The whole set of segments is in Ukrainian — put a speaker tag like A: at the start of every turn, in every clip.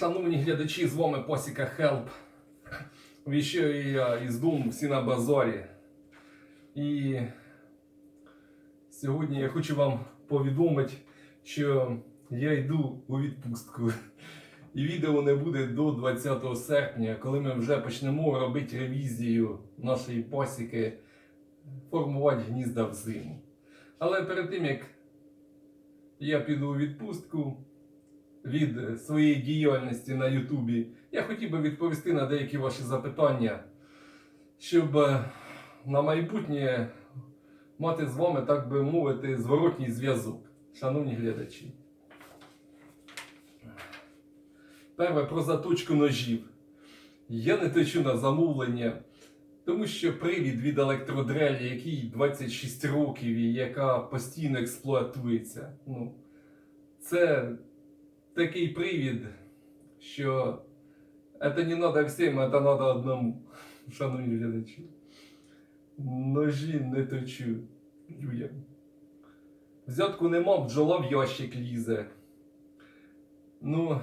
A: Шановні глядачі, з вами Посіка Хелп. Віщаю я із дому всі на базарі. І сьогодні я хочу вам повідомити, що я йду у відпустку. І відео не буде до 20 серпня, коли ми вже почнемо робити ревізію нашої посіки, формувати гнізда в зиму. Але перед тим як я піду у відпустку від своєї діяльності на Ютубі, я хотів би відповісти на деякі ваші запитання, щоб е, на майбутнє мати з вами, так би мовити, зворотній зв'язок, шановні глядачі. Перше про заточку ножів. Я не точу на замовлення, тому що привід від електродрелі, який 26 років і яка постійно експлуатується. Ну, це такий привід, що це не треба всім, це треба одному, шановні глядачі. Ножі не точу людям. Взятку нема, бджола в ящик лізе. Ну,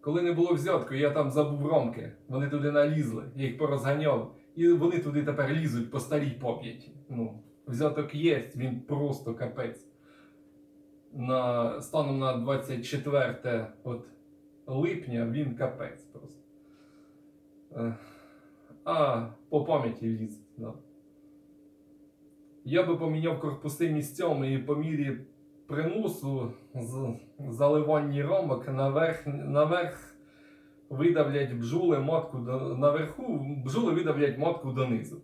A: коли не було взятку, я там забув рамки. Вони туди налізли, я їх порозганяв. І вони туди тепер лізуть по старій пам'яті. Ну, взяток є, він просто капець. На, станом на 24 от, липня він капець просто. Е, А по пам'яті ліз. Да. Я би поміняв корпуси місцями і по мірі приносу з заливання рамок наверх, наверх видавлять бджоли матку наверху, бджоли видавлять матку донизу.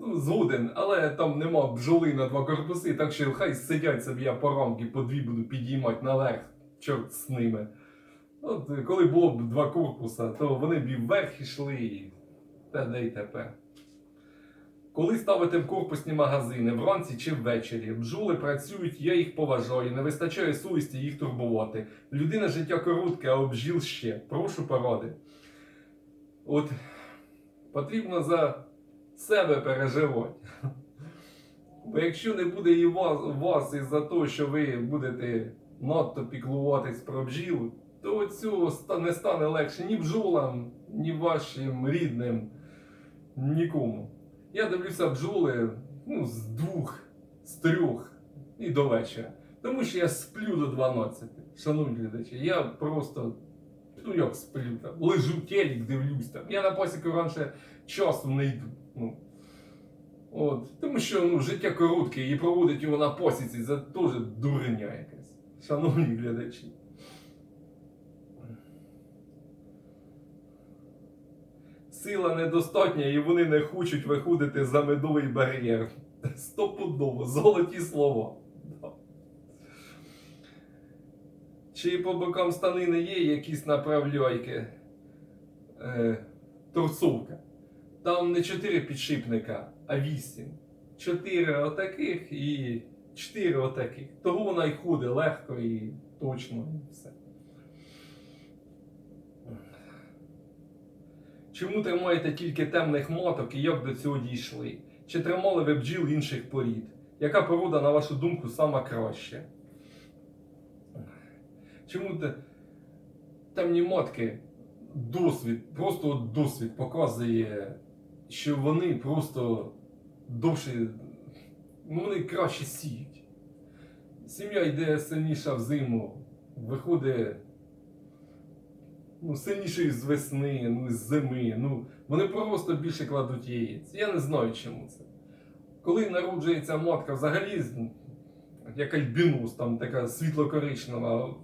A: Ну, згоден, але там нема бджоли на два корпуси, так що хай сидять собі, я по рамки по дві буду підіймати наверх, чорт з ними. От коли було б два корпуса, то вони б і вверх йшли, і те де й тепер. Коли ставите в корпусні магазини вранці чи ввечері, бджоли працюють, я їх поважаю, не вистачає совісті їх турбувати. Людина життя коротке, а бджіл ще. Прошу поради. От потрібно за себе переживати. Бо якщо не буде і вас, вас із-за того, що ви будете надто піклуватись про бджіл, то цього не стане легше ні бджолам, ні вашим рідним, нікому. Я дивлюся бджоли ну, з двох, з трьох і до вечора. Тому що я сплю до 12. Шановні глядачі, я просто, ну як сплю там, лежу телек, дивлюсь там. Я на пасіку раніше часу не йду. Ну. От. Тому що ну, життя коротке і проводить його на посіці, це теж дурня якась. Шановні глядачі. Сила недостатня, і вони не хочуть виходити за медовий бар'єр. Стопудово, золоті слова. Чи по бокам станини є якісь направляйки? Е, торцовка. Там не 4 підшипника, а 8. 4 отаких і 4 отаких. Того вона й ходить легко і точно і все. Чому тримаєте тільки темних маток і як до цього дійшли? Чи тримали ви бджіл інших порід? Яка порода, на вашу думку, сама краща? Чому те- темні матки досвід, просто досвід показує, що вони просто довше, ну вони краще сіють. Сім'я йде сильніша в зиму, виходить ну, сильнішою з весни, ну, з зими. Ну, вони просто більше кладуть яєць. Я не знаю, чому це. Коли народжується матка, взагалі, як альбінус, там така світло-коричнева,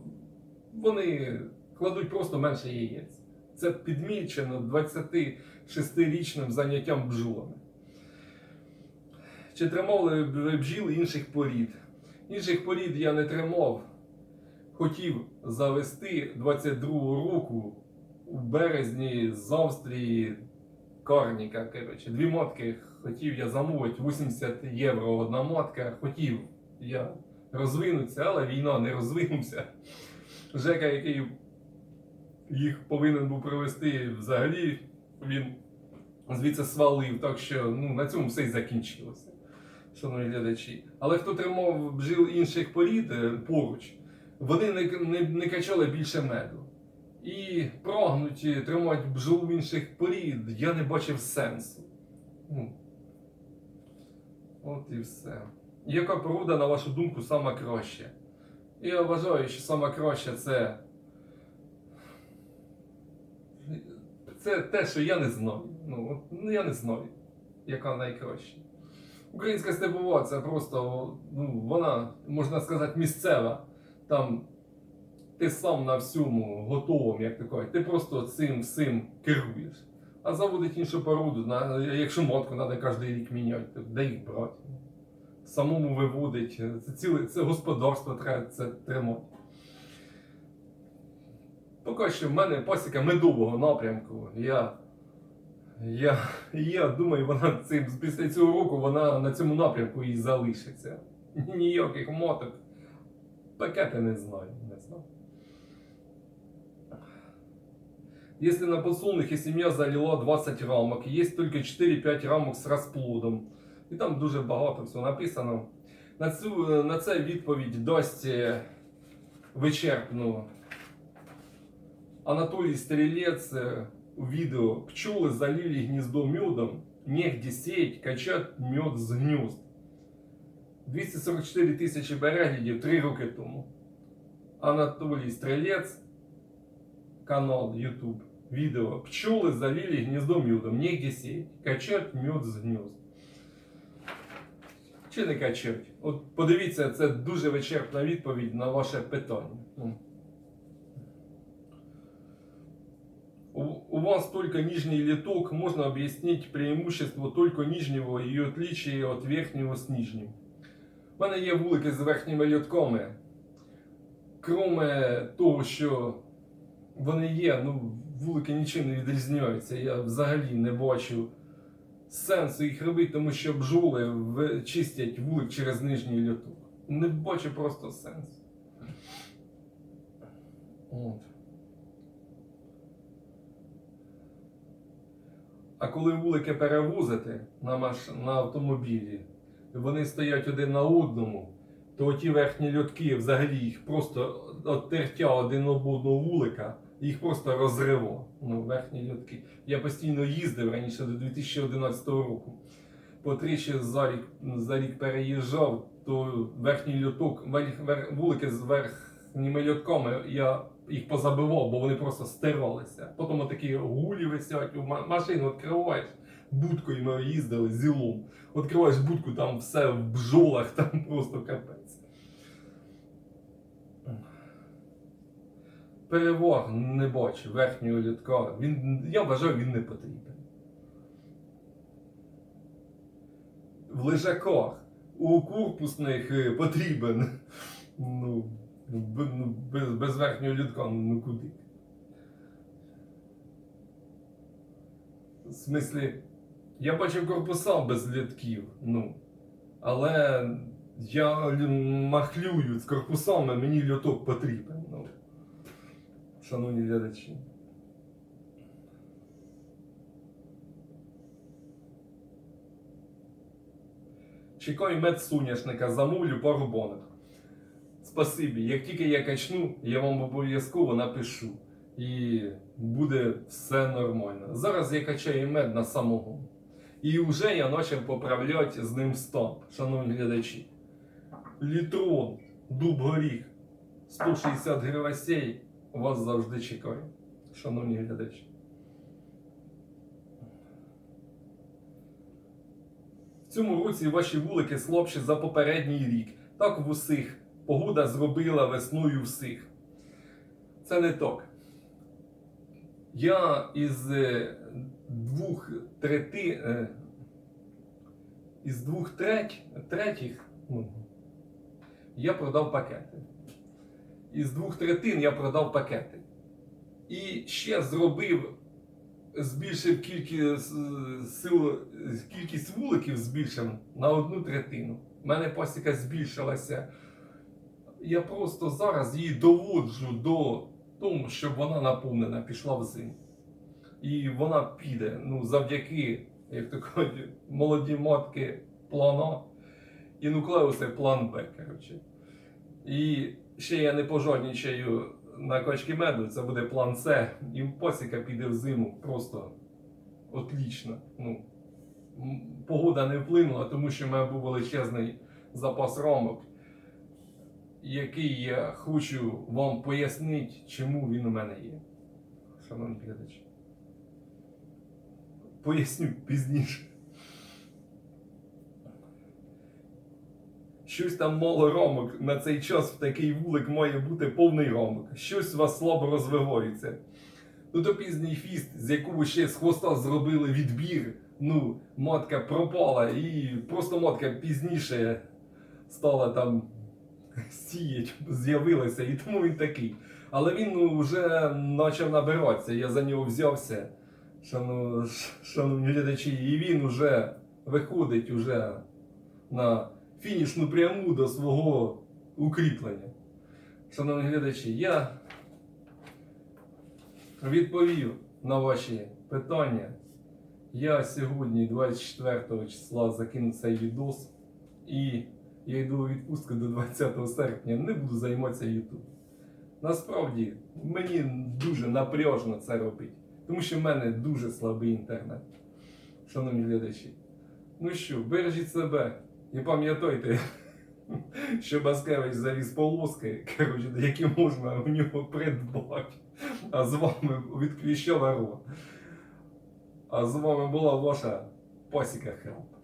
A: вони кладуть просто менше яєць. Це підмічено 26-річним заняттям бджолами. Чи тримали бджіл інших порід? Інших порід я не тримав. Хотів завести 22-го року у березні з Австрії Карніка. Коротше. Дві матки хотів я замовити 80 євро одна матка. Хотів я розвинутися, але війна не розвинувся. Жека, який їх повинен був привезти взагалі, він звідси свалив, так що ну, на цьому все і закінчилося, шановні глядачі. Але хто тримав бджіл інших порід е, поруч, вони не, не, не качали більше меду. і прагнуть тримати бджол інших порід, я не бачив сенсу. Ну, От і все. Яка порода, на вашу думку, сама краща? Я вважаю, що сама краща це. Це те, що я не знаю. Ну, ну я не знаю, яка найкраща. Українська степова це просто, ну, вона, можна сказати, місцева. Там ти сам на всьому готовим, як то кажуть. Ти просто цим всім керуєш. А заводить іншу породу, якщо матку треба кожен рік міняти, де їх брати? Самому виводить. Це ціле це господарство треба це тримати. Поки що в мене пасіка медового напрямку. Я, я, я думаю, вона цим, після цього року вона на цьому напрямку і залишиться. Ніяких моток. Пакети не знаю, не знаю. Если на подсолнухе семья залила 20 рамок, есть только 4-5 рамок з розплодом. І там дуже багато всього написано. На, цю, на це відповідь дасть е, вичерпну Анатолій Стрілець е, у відео «Пчоли залили гніздо медом, негде сеять, качать мед з гнізд». 244 тисячі переглядів 3 роки тому. Анатолій Стрілець, канал YouTube, відео «Пчоли залили гніздо медом, негде сеять, качать мед з гнізд». Чи не качать? От подивіться, це дуже вичерпна відповідь на ваше питання. У, вас только нижний литок, можно объяснить преимущество только нижнего и отличие от верхнього з нижнім. У мене є вулики з верхніми літками. Кроме того, що вони є, ну, вулики нічим не відрізняються. Я взагалі не бачу сенсу їх робити, тому що бджоли чистять вулик через нижній літок. Не бачу просто сенсу. От. А коли вулики перевозити на, маш... на автомобілі, вони стоять один на одному, то ті верхні льотки взагалі їх просто от тертя один об одного вулика, їх просто розриво. Ну, верхні льотки. Я постійно їздив раніше до 2011 року. По тричі за рік, за рік переїжджав, то верхній льоток, вулики з верхніми льотками я їх позабивав, бо вони просто стиралися. Потім такі гулі висять, у машину відкриваєш, будкою ми їздили зілом. Відкриваєш будку, там все в бджолах, там просто капець. Переваг не бачу верхнього літка. Він, я вважаю, він не потрібен. В лежаках у корпусних е, потрібен. Ну, ну, без, без верхнього літка, ну куди? В смислі, я бачив корпуса без літків, ну. Але я махлюю з корпусами, мені льоток потрібен. Ну. Шановні глядачі. Чекаю мед соняшника, замовлю пару банок. Спасибі. Як тільки я качну, я вам обов'язково напишу. І буде все нормально. Зараз я качаю мед на самого. І вже я почав поправляти з ним стамп, шановні глядачі. Літрон, дуб горіх, 160 гривасей вас завжди чекає, шановні глядачі. В цьому році ваші вулики слабші за попередній рік. Так в усіх. Погода зробила весною всіх. Це не так. Я із е, двох трети. е, Із двох треть, третіх ну, я продав пакети. Із двох третин я продав пакети. І ще зробив, збільшив кількість, сил, кількість вуликів збільшив на одну третину. У мене пасіка збільшилася. Я просто зараз її доводжу до того, щоб вона наповнена, пішла в зиму. І вона піде ну, завдяки, як то кажуть, молоді матки план А і нуклеуси план Б. Коротше. І ще я не пожаднічаю на кочки меду, це буде план С. І посіка піде в зиму просто отлично. Ну, погода не вплинула, тому що в мене був величезний запас ромок, який я хочу вам пояснити, чому він у мене є. Шановні глядачі. Поясню пізніше. Щось там мало ромок. На цей час в такий вулик має бути повний ромок. Щось у вас слабо розвивається. Ну то пізній фіст, з якого ще з хвоста зробили відбір. Ну, матка пропала і просто матка пізніше стала там сіять, з'явилася, і тому він такий. Але він вже почав набиратися, я за нього взявся, шановні глядачі, і він вже виходить уже на фінішну пряму до свого укріплення. Шановні глядачі, я відповів на ваші питання. Я сьогодні, 24 числа, закину цей відос і я йду у відпустку до 20 серпня, не буду займатися YouTube. Насправді, мені дуже напряжно це робити, тому що в мене дуже слабий інтернет. Шановні глядачі. Ну що, бережіть себе і пам'ятайте, що Баскевич завіз полоски, коротше, які можна у нього придбати. А з вами від Кліщова Ро. А з вами була ваша Пасіка Хелп.